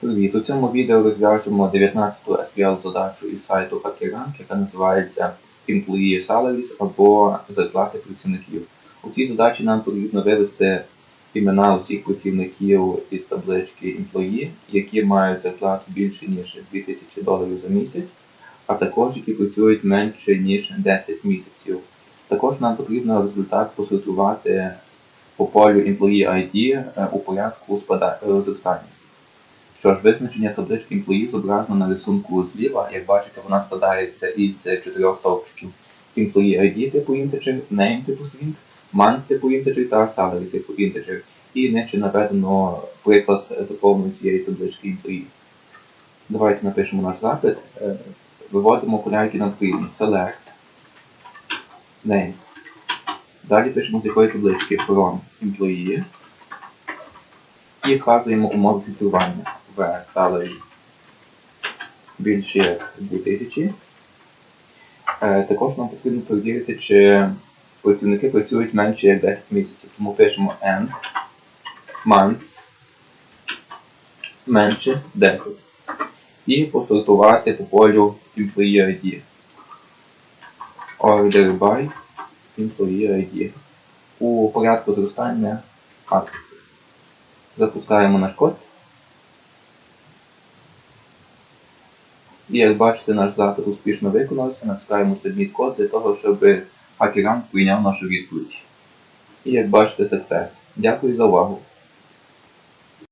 Привіт! У цьому відео розв'яжемо 19-ту SQL задачу із сайту HackerRank, яка називається Employee Salaries або зарплати працівників. У цій задачі нам потрібно вивести імена усіх працівників із таблички Employee, які мають зарплату більше ніж 2000 доларів за місяць, а також які працюють менше ніж 10 місяців. Також нам потрібно результат посортувати по полю Employee ID у порядку зростання. Що ж, визначення таблички Employee зображено на рисунку зліва. Як бачите, вона складається із чотирьох стовпчиків. Employee ID типу integer, name типу string, month типу integer та salary типу integer. І нижче наведено приклад заповнення цієї таблички Employee. Давайте напишемо наш запит. Е, Виводимо поля, які нам потрібні. Select, name. Далі пишемо з якої таблички from employee і вказуємо умови фільтрування в salary більше як 2000. Е, Також нам потрібно перевірити, чи працівники працюють менше як 10 місяців. Тому пишемо end months менше 10. І посортувати по полю Employee ID. Order by Employee ID. У порядку зростання. Запускаємо наш код. І як бачите, наш запит успішно виконався. Натискаємо Submit код для того, щоб HackerRank прийняв нашу відповідь. І як бачите, success. Дякую за увагу.